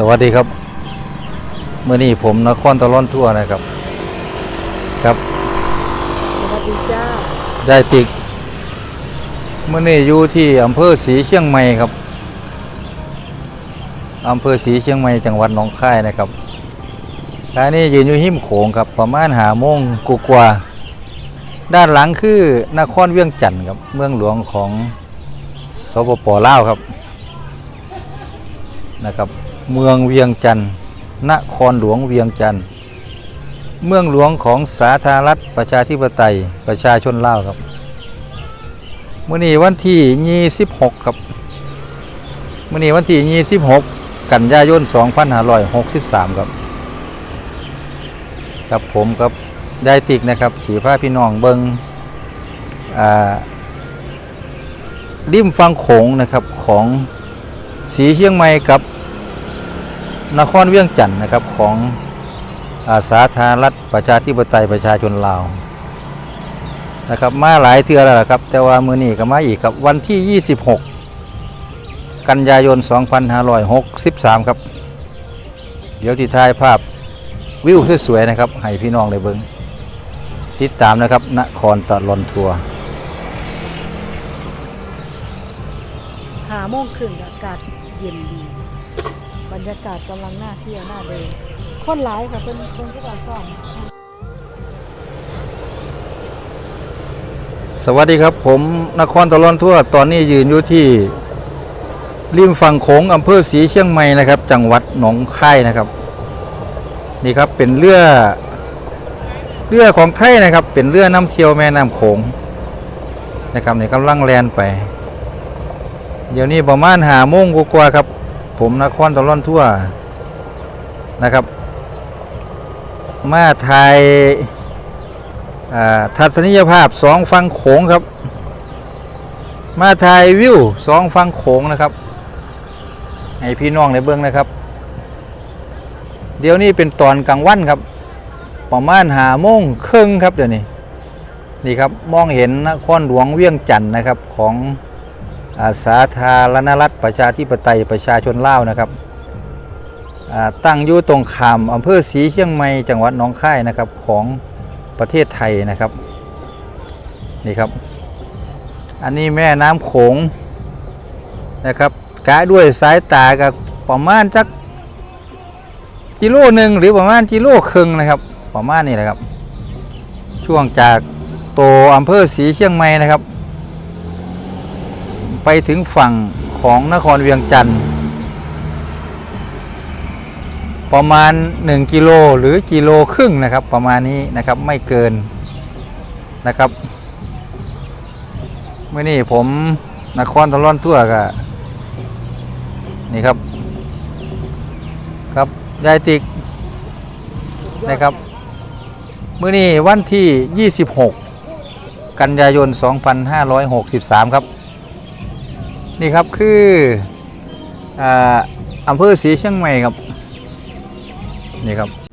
สวัสดีครับเมื่อนี้ผมนครตะล่อนทั่วนะครับ ครับ สวัสดีจ้าได้ติกเมื่อนี้อยู่ที่อำเภอศรีเชียงใหม่ครับอำเภอศรีเชียงใหม่จังหวัดหนองคายนะครับขณะนี้ยืนอยู่หิมโขงครับ ประมาณหาโมงกกว่าๆด้านหลังคือนครเวียงจันทร์ครับเมืองหลวงของสปปลาวครับนะครับ เมืองเวียงจันทร์นครหลวงเวียงจันทร์เมืองหลวงของสาธารณรัฐประชาธิปไตยประชาชนลาวครับมื่อนี้วันที่ 26 ครับมื่อนี้วันที่ 26 กันยายน 2563 ครับครับผมครับยายติกนะครับ สีผ้าพี่น้องเบิงอ่าริมฟังโขงนะครับของสีเชียงใหม่กับ นครเวียงจันทน์นะครับของอาสาธารณรัฐประชาธิปไตยประชาชนลาวนะครับมาหลายเทือแล้วละครับ แต่ว่ามือนี้ก็มาอีกครับวันที่ 26 กันยายน 2563 ครับ เดี๋ยวที่ถ่ายภาพวิวสวยๆนะครับ ให้พี่น้องได้เบิงติดตามนะครับนครตะลอนทัวร์หาโมงครึ่งอากาศเย็นดี รรยากาศกำลังน่าเที่ยวน่าเดินคนหลายค่ะเป็นคนที่มาซ่อมสวัสดีครับ ผมนครตะลอนทั่วร์ตอนนี้ยืนอยู่ที่ริมฝั่งโขงอำเภอศรีเชียงใหม่นะครับ จังหวัดหนองคายนะครับ นี่ครับเป็นเรือเรือของไทยนะครับ เป็นเรือน้ำเที่ยวแม่น้ำโขงนะครับนี่กำลังแลนไป เดี๋ยวนี้ประมาณหาโมงกว่าครับ ผมนครตะลอนทั่วนะครับ มาไทยอ่าทัศนียภาพสองฟังโขงครับ มาถ่ายวิวสองฟังโขงนะครับให้พี่น้องในเบื้องนะครับ เดี๋ยวนี้เป็นตอนกลางวันครับ ประมาณหาโมงครึ่งครับเดี๋ยวนี้นี่ครับมองเห็นนครหลวงเวียงจันทน์นะครับของ สาธารณรัฐประชาธิปไตยประชาชนลาวนะครับตั้งอยู่ตรงขามอำเภอศรีเชียงใหม่จังหวัดหนองคายนะครับของประเทศไทยนะครับนี่ครับ อันนี้แม่น้ำโขงนะครับกะด้วยสายตากับประมาณจักกิโลหนึ่งหรือประมาณกิโลครึ่งนะครับประมาณนี้แหละครับ ช่วงจากโตอำเภอศรีเชียงใหม่นะครับ ไปถึงฝั่งของนครเวียงจันทร์ประมาณ 1 กิโลหรือกิโลครึ่งนะครับ ประมาณนี้นะครับไม่เกินนะครับเมื่อนี้ผมนครตะล่อนทั่วก็นี่ครับ ครับยายติกนะครับเมื่อนี้วันที่ 26 กันยายน 2563 ครับ นี่ครับคืออ่าอำเภอศรีเชียงใหม่ครับ นี่ครับ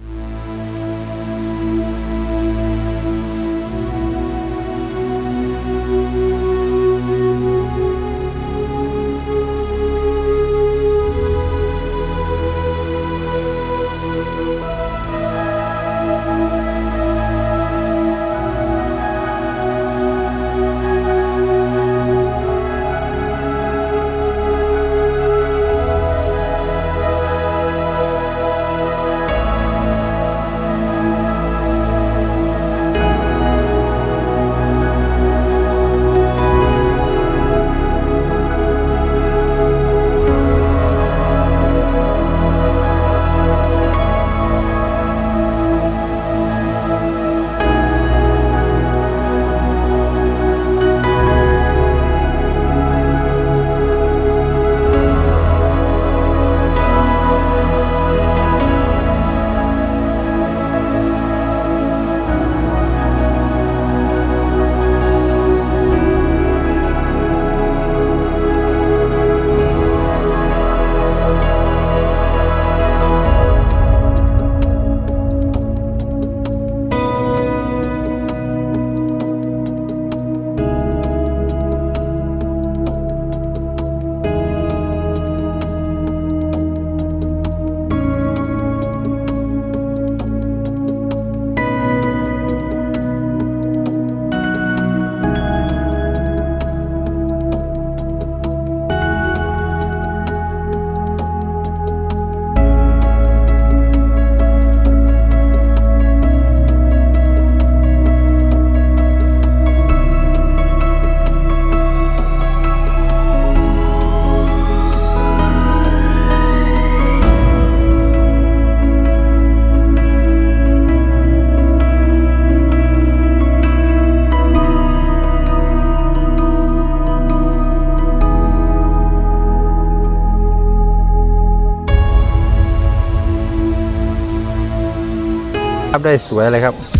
ได้สวยเลยครับครับ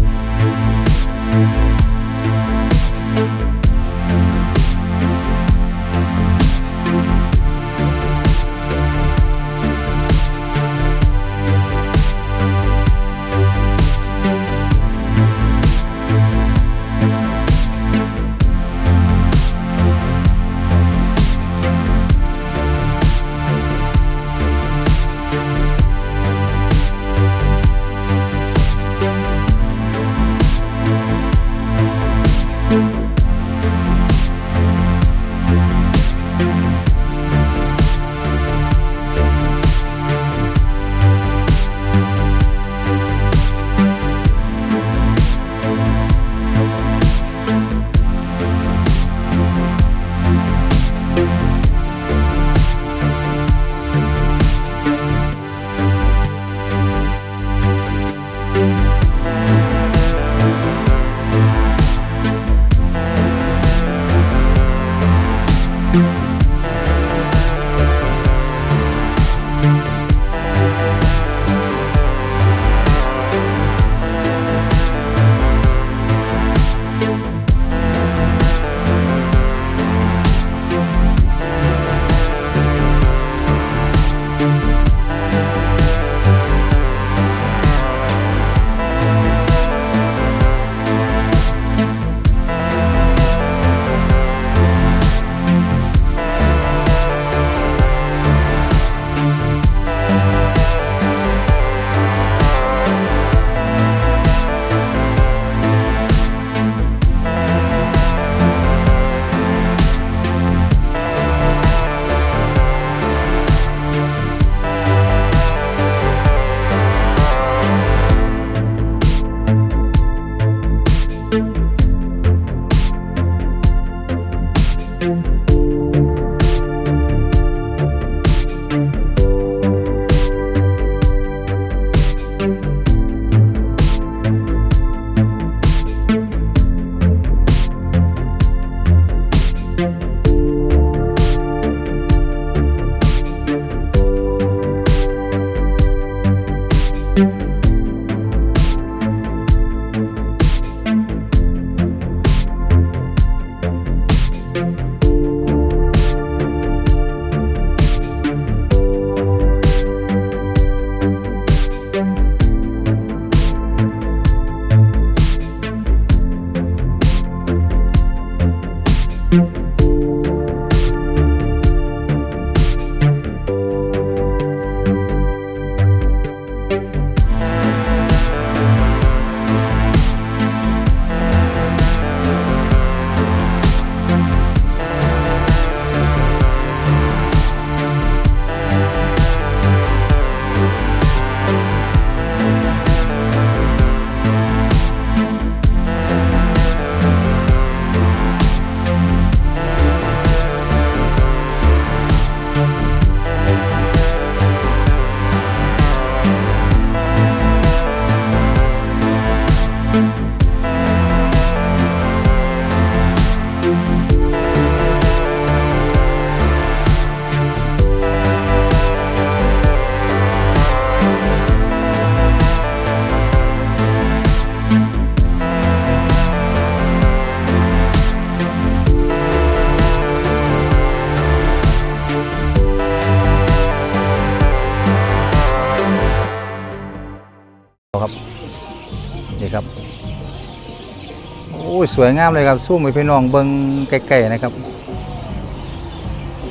สวยงามเลยครับสู้มือพี่น้องเบิงใกล้ๆนะครับ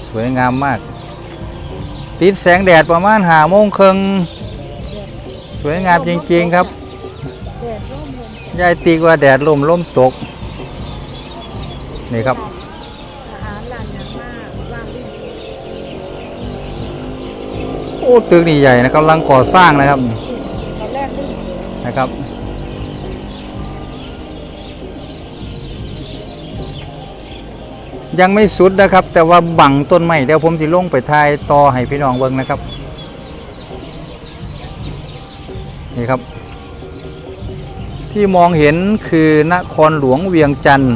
สวยงามมาก ติดแสงแดดประมาณหาโมงครึ่งสวยงามจริงๆครับยายตีกว่าแดดลมลมตก นี่ครับโอ้ตึกนี่ใหญ่นะกำลังก่อสร้างนะครับนะครับ ยังไม่สุดนะครับ แต่ว่าบังต้นไม้เดี๋ยวผมจะลงไปทายต่อให้พี่น้องเบิ่งนะครับนี่ครับ ที่มองเห็นคือนครหลวงเวียงจันทร์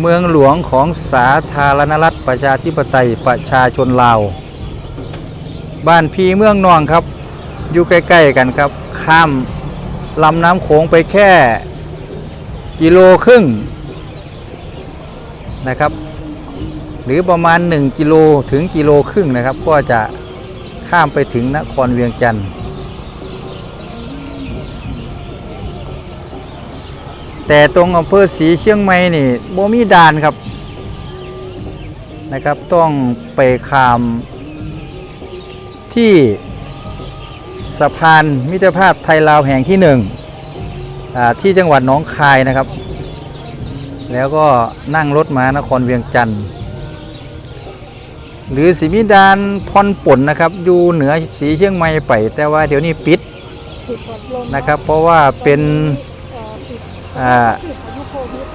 เมืองหลวงของสาธารณรัฐประชาธิปไตยประชาชนลาว บ้านพีเมืองนองครับ อยู่ใกล้ๆกันครับ ข้ามลำน้ำโขงไปแค่ กิโลครึ่ง นะครับ หรือประมาณ 1กิโลถึงกิโลครึ่งนะครับ ก็จะข้ามไปถึงนครเวียงจันทร์แต่ตรงอำเภอศรีเชียงใหม่นี่บ่มีด่านครับนะครับ ต้องไปข้ามที่สะพานมิตรภาพไทยลาวแห่งที่หนึ่งที่จังหวัดหนองคายนะครับ แล้วก็นั่งรถมานครเวียงจันทร์หรือสีมิดานพรป่นนะครับอยู่เหนือสีเชียงใหม่ไป แต่ว่าเดี๋ยวนี้ปิดนะครับ เพราะว่าเป็นอ่าโควิด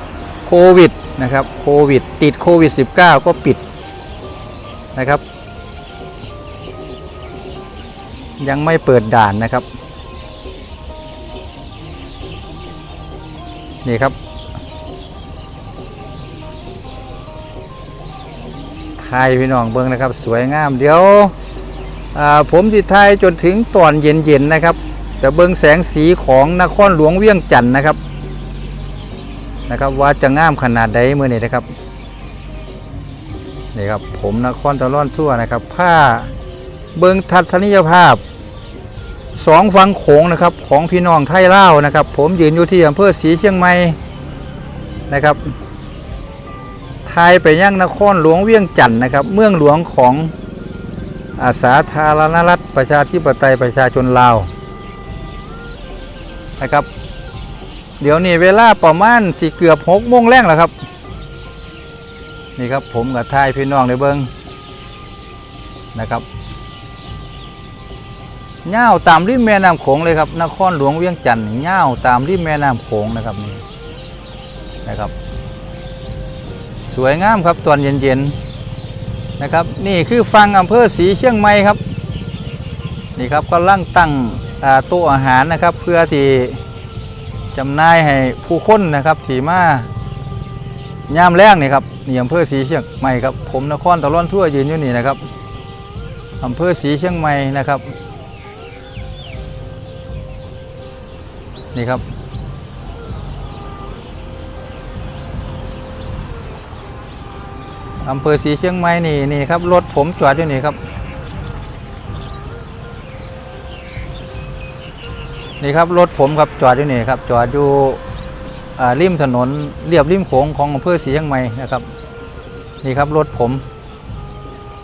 โควิดนะครับโควิด ติดโควิด -19 ก็ปิดนะครับ ยังไม่เปิดด่านนะครับ นี่ครับ ไทยพี่น้องเบิ้งนะครับ สวยงามเดี๋ยวผมจิตไทยจนถึงตอนเย็นๆนะครับจะเบิ้งแสงสีของนครหลวงเวียงจันทร์นะครับนะครับ ว่าจะงามขนาดใดเมื่อนี้นะครับนี่ครับผมนครตะล่อนทั่วนะครับผ้าเบิงทัศนียภาพสองฝั่งโขงนะครับของพี่น้องไทยเล่านะครับ ผมยืนอยู่ที่อำเภอศรีเชียงใหม่นะครับ ทายไปยังนครหลวงเวียงจันทน์นะครับ เมืองหลวงของอาสาธารณรัฐประชาธิปไตยประชาชนลาวนะครับ เดี๋ยวนี้เวลาประมาณสิเกือบหกโมงแรงแล้วครับ นี่ครับผมกับทายพี่น้องในเบิงนะครับเง่าตามริมแม่น้ำโขงเลยครับนครหลวงเวียงจันทร์เง่าตามริมแม่น้ำโขงนะครับนี่นะครับ สวยงามครับตอนเย็นๆนะครับ นี่คือฟังอำเภอศรีเชียงใหม่ครับนี่ครับก็ลั่งตั้งโต๊ะอาหารนะครับ เพื่อที่จำหน่ายให้ผู้คนนะครับสีมายามแรงนี่ครับนี่อำเภอสีเชียงใหม่ครับผมนครตะล่อนทั่วยืนอยู่นี่นะครับอำเภอสีเชียงใหม่นะครับ นี่ครับ อำเภอสีเชียงใหม่นี่นี่ครับรถผมจอดอยู่นี่ครับนี่ครับรถผมครับจอดอยู่นี่ครับจอดอยู่ริมถนนเรียบริมโขงของอำเภอศรีเชียงใหม่นะครับ นี่ครับรถผม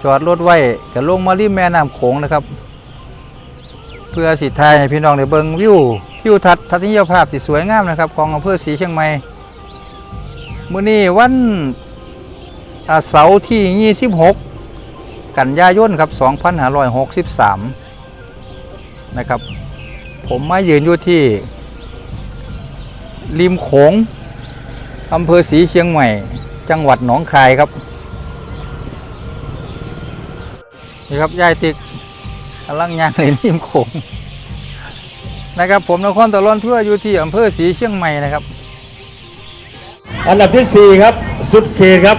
จอดรถไว้จะลงมาริมแม่น้ำโขงนะครับ เพื่อสิทายให้พี่น้องได้เบิ่งวิววิวทัศน์ทัศนียภาพที่สวยงามนะครับ ของอำเภอศรีเชียงใหม่มื้อนี้วัน เสาร์ที่ 26 กันยายนครับ 2563 นะครับ ผมมายืนอยู่ที่ ริมโขงอำเภอศรีเชียงใหม่ จังหวัดหนองคายครับ นี่ครับยายติ๊กกำลังยางเล่นริมโขงนะครับผมนครตะลอนทั่วอยู่ที่อำเภอศรีเชียงใหม่นะครับ อันดับที่ 4 ครับ สุดเขตครับ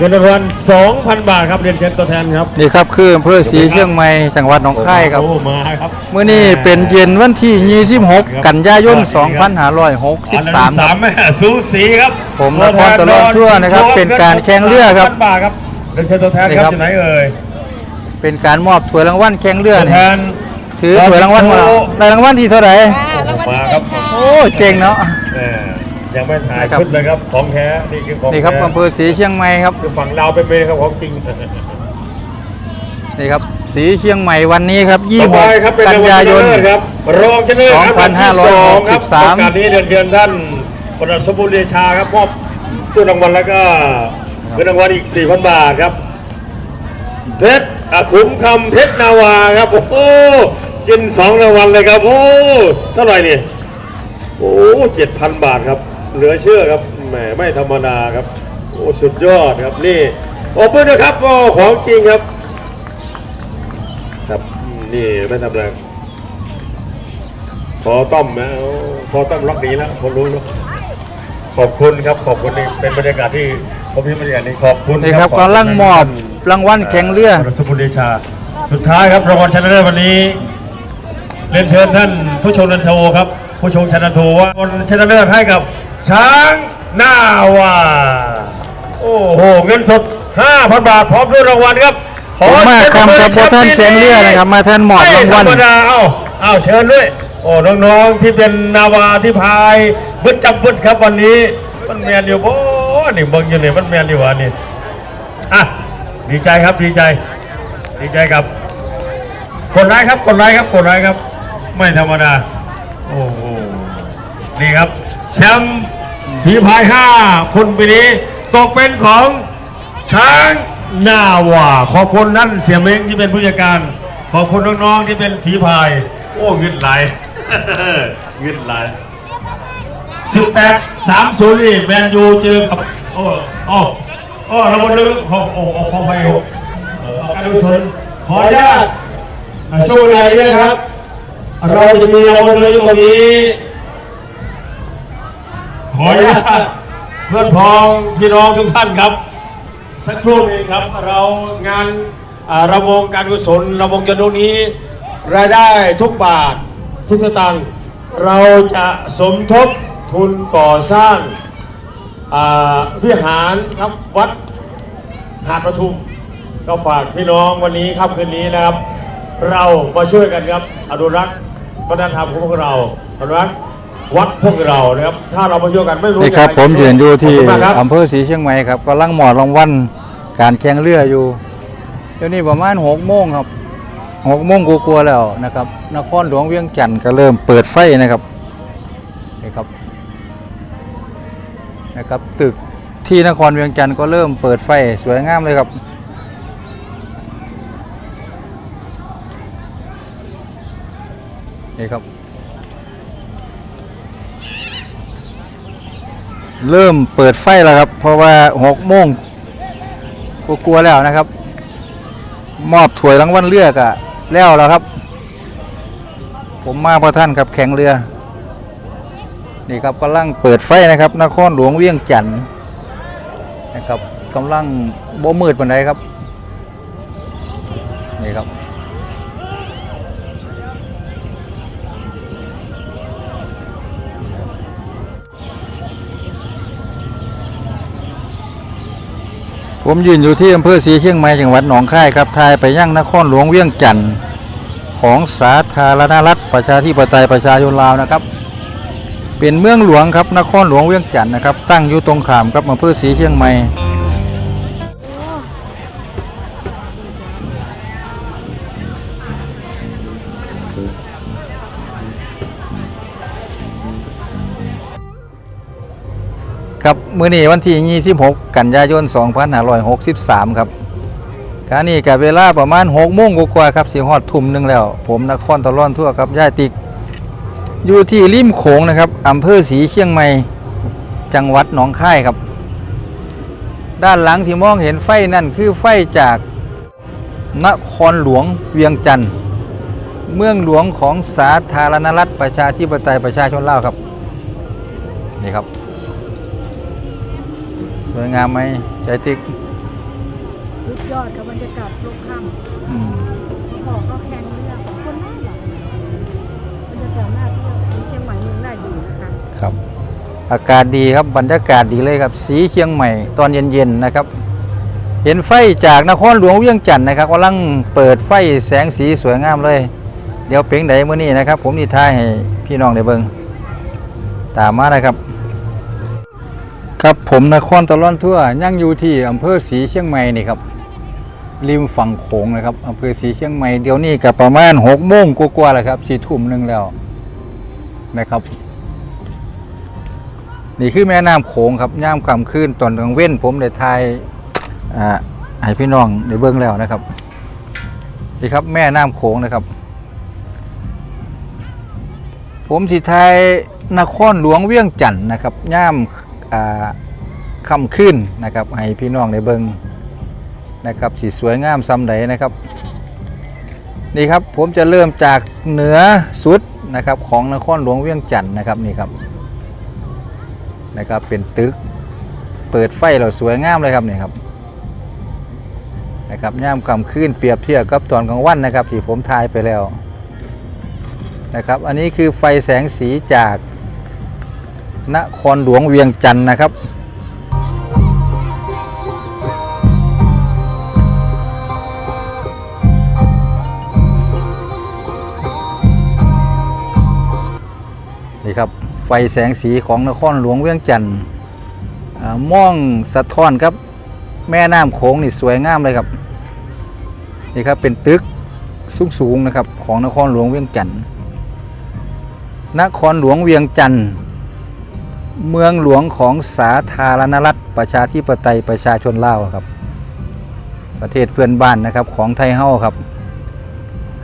เงินรางวัล2,000 บาทครับเรียนเชิญตัวแทนครับ นี่ครับคืออำเภอศรีเชียงใหม่จังหวัดหนองคายครับ โอ้มาครับเมื่อนี้เป็นเย็นวันที่ 26 กันยายนอันดับที่2563 ครับสามแม่สูสีครับผมนครตะลอนทั่วนะครับ เป็นการแข่งเรือครับ2,000บาทครับเรียนเชิญตัวแทนครับนี่ครับอยู่ไหนเอ่ยเป็นการมอบถ้วยรางวัลแข่งเรือตัวนี่แทนถือถ้วยรางวัลมาได้รางวัลที่เท่าไหร่มาครับโอ้ยเก่งเนาะแม่ ยังไม่ถ่ายนะครับ ชุดเลยครับ ของแท้ นี่คือของนี่ครับแท้อำเภอศรีเชียงใหม่ครับคือฝั่งเราวเป็นไปครับของจริง นี่ครับศรีเชียงใหม่วันนี้ครับต่อไปครับเป็น26กันรางวัลยาชยนะนเลิศครับรองชนะเลิศครับอันดับที่สองครับ2563 โอกาสนี้เรียนเชิญท่านปนสมบูรณ์เดชาครับมอบตู้รางวัลแล้วก็เงินรางวัลอีก 4,000 บาทครับเพชรอาคุ้มคำเพชรนาวาครับโอ้โหกินสองรางวัลเลยครับโอ้เท่าไหร่นี่โอ้เจ็ดพันบาทครับ เหลือเชื่อครับแหมไม่ธรรมดาครับโอ้สุดยอดครับนี่โอ้เพื่อนนะครับโอ้ของจริงครับครับนี่ไม่ทำอะไรพอต้อมนะโอ้พอต้อมล็อกดีแล้วผมรู้แล้วขอบคุณครับขอบคุณนี่เป็นบรรยากาศที่ผมพิมพ์บรรยากาศนี้ขอบคุณนี่ครับขกำลังมอบรางวัลแข่งเรือคุณสมุทรเดชา สุดท้ายครับรางวัลชนะเลิศวันนี้เรียนเชิญท่านผู้ชมนันโทครับ ผู้ชมชนะโทว่าคนชนะเลิศให้กับ ช้างหน้าวา โอ้โห เงินสด 5,000 บาท พร้อมด้วยรางวัลครับขอผมมาคำครับพวกท่านแข็งเรือนะครับ มาท่านหมอบรางวัลไม่ธรรมดาเอ้าเอ้าเชิญด้วย โอ้น้องๆที่เป็นนาวาที่พายบึดจับบึดครับวันนี้ มันแมนอยู่โอ้นี่เบิ่งอยู่นี่มันแมนอยู่วะนี่อะดีใจครับดีใจ ดีใจครับกดไลค์ครับกดไลค์ครับกดไลค์ครับ ไม่ธรรมดา โอ้โหนี่ครับ แชมป์ฝีพายห้าคนปีนี้ ตกเป็นของช้างนาวาขอบคุณนั่นเสียเม้งที่เป็นผู้จัดการ ขอบคุณน้องๆที่เป็นฝีพาย โอ้เงินไหลเงินไหลสิบแปดสามศูนย์นี่แมนยูเจอกับโอ้โอ้โอ้ระบบลึกโอ้โอ้โอ้ขอไปโอ้การกุศลขออนุญาตช่วงเวลานี้นะครับ เราจะมีรางวัลเลยตรงนี้ ออนุญาตเพื่อนพ้องพี่น้องทุกท่านครับ สักครู่หนึงครับเรางานอ่าระวงการกุศลระวงจนุนี้ รายได้ทุกบาททุกสตางค์เราจะสมทบทุนก่อสร้างอ่าวิหารครับวัด หาดประทุมก็ฝากพี่น้องวันนี้ค่ำคืนนี้นะครับ เรามาช่วยกันครับอนุรักษ์วัฒนธรรมของพวกเราอนุรักษ์ วัดพวกเรานะครับถ้าเรามาช่วยกันไม่รู้นี่ครับจะผมยืนอยู่ที่ขบคุณมากครับอำเภอศรีเชียงใหม่ครับกำลังหมอดรางวัลการแข่งเรืออยู่เดี๋ยวนี้ประมาณหกโมงครับหกโมงกลัวาๆแล้วนะครับ นครหลวงเวียงจันทร์ก็เริ่มเปิดไฟนะครับนี่ครับนะครับตึกที่นครเวียงจันทร์ก็เริ่มเปิดไฟสวยงามเลยครับนี่ครับ เริ่มเปิดไฟแล้วครับ เพราะว่าหกโมงกลัวแล้วนะครับ มอบถ้วยรางวัลเรือกอะแล้วแล้วครับ ผมมาพระท่านครับแข่งเรือ นี่ครับกำลังเปิดไฟนะครับ นครหลวงเวียงจันทร์นะครับกำลังโบมืดปานใดครับนี่ครับ ผมยืนอยู่ที่อำเภอศรีเชียงใหม่จังหวัดหนองคายครับทายไปยังนครหลวงเวียงจันทร์ของสาธารณรัฐประชาธิปไตยประชาชนลาวนะครับ เป็นเมืองหลวงครับนครหลวงเวียงจันทร์นะครับ ตั้งอยู่ตรงขามครับอำเภอศรีเชียงใหม่ มื้อนี้วันที่ 26 กันยายน 2563 ครับกานี้กับเวลาประมาณ6โมงกว่าครับสิฮอดทุ่มหนึงแล้ว ผมนครตะล่อนทั่วครับย่ายติก อยู่ที่ริมโขงนะครับอำเภอศรีเชียงใหม่ จังหวัดหนองคายครับ ด้านหลังที่มองเห็นไฟนั่นคือไฟจากนครหลวงเวียงจันทร์เมืองหลวงของสาธารณรัฐประชาธิปไตยประชาชนลาวครับนี่ครับ สวยงามไหมใจติ๊กสุดยอดกับบรรยากาศลงค่อืมำบอกก็แข่งเรือของคนน่าหลับบรรยากาศน่าเที่ยวที่เชียงใหม่เมืองน่าอยู่นะคะ ครับ อากาศดีครับบรรยากาศดีเลยครับ สีเชียงใหม่ตอนเย็นๆนะครับ เห็นไฟจากนครหลวงเวียงจันทร์นะครับกำลังเปิดไฟแสงสีสวยงามเลย เดี๋ยวเพียงใดเมื่อนี้นะครับ ผมนี่ท้ายให้พี่น้องได้เบิงตามมานะครับ ครับผมนครตะล่อนทั่วยังอยู่ที่อำเภอศรีเชียงใหม่นี่ครับริมฝั่งโขงนะครับอำเภอศรีเชียงใหม่เดี๋ยวนี้กับประมาณหกโมงกว่าๆแล้วครับสี่ทุ่มหนึ่งแล้วนะครับ นี่คือแม่น้ำโขงครับย่ามค่ำคืนตอนกลางเว้นผมได้ทายอ่าให้พี่น้องได้เบิ่งแล้วนะครับนี่ครับแม่น้ำโขงนะครับ ผมสิทายนครหลวงเวียงจันทน์นะครับย่าม ค่ำคืนนะครับให้พี่น้องได้เบิงนะครับสีสวยงามซ้ำใดนะครับนี่ครับผมจะเริ่มจากเหนือสุดนะครับของนครหลวงเวียงจันทน์นะครับนี่ครับนะครับเป็นตึกเปิดไฟเราสวยงามเลยครับนี่ครับนะครับย่ามกำคืนเปรียบเทียบกับตอนกลางวันนะครับที่ผมทายไปแล้วนะครับอันนี้คือไฟแสงสีจาก นครหลวงเวียงจันทร์นะครับ นี่ครับ ไฟแสงสีของนครหลวงเวียงจันทร์อ่ามองสะท้อนครับ แม่น้ำโขงนี่สวยงามเลยครับ นี่ครับเป็นตึกสูงๆนะครับของนครหลวงเวียงจันทร์นครหลวงเวียงจันทร์ เมืองหลวงของสาธารณรัฐประชาธิปไตยประชาชนลาวครับ ประเทศเพื่อนบ้านนะครับของไทยเฮ้าครับ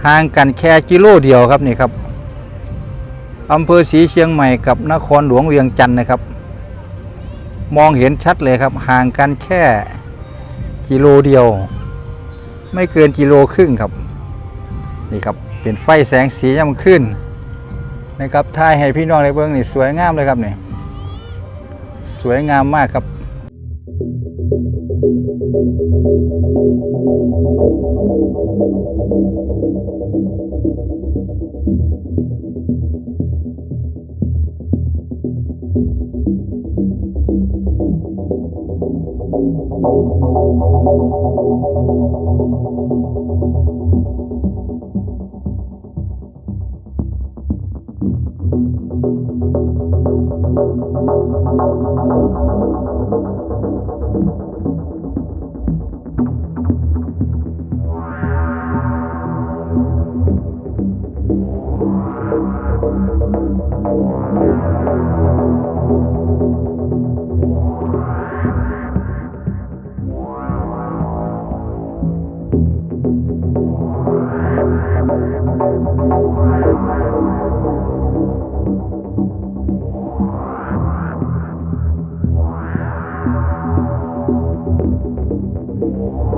ห่างกันแค่กิโลเดียวครับนี่ครับอำเภอศรีเชียงใหม่กับนครหลวงเวียงจันทร์นะครับ มองเห็นชัดเลยครับ ห่างกันแค่กิโลเดียว ไม่เกินกิโลครึ่งครับ นี่ครับเป็นไฟแสงสียามขึ้นนะครับถ่ายให้พี่น้องได้เบิ่งนี่สวยงามเลยครับนี่ สวยงามมากครับ ค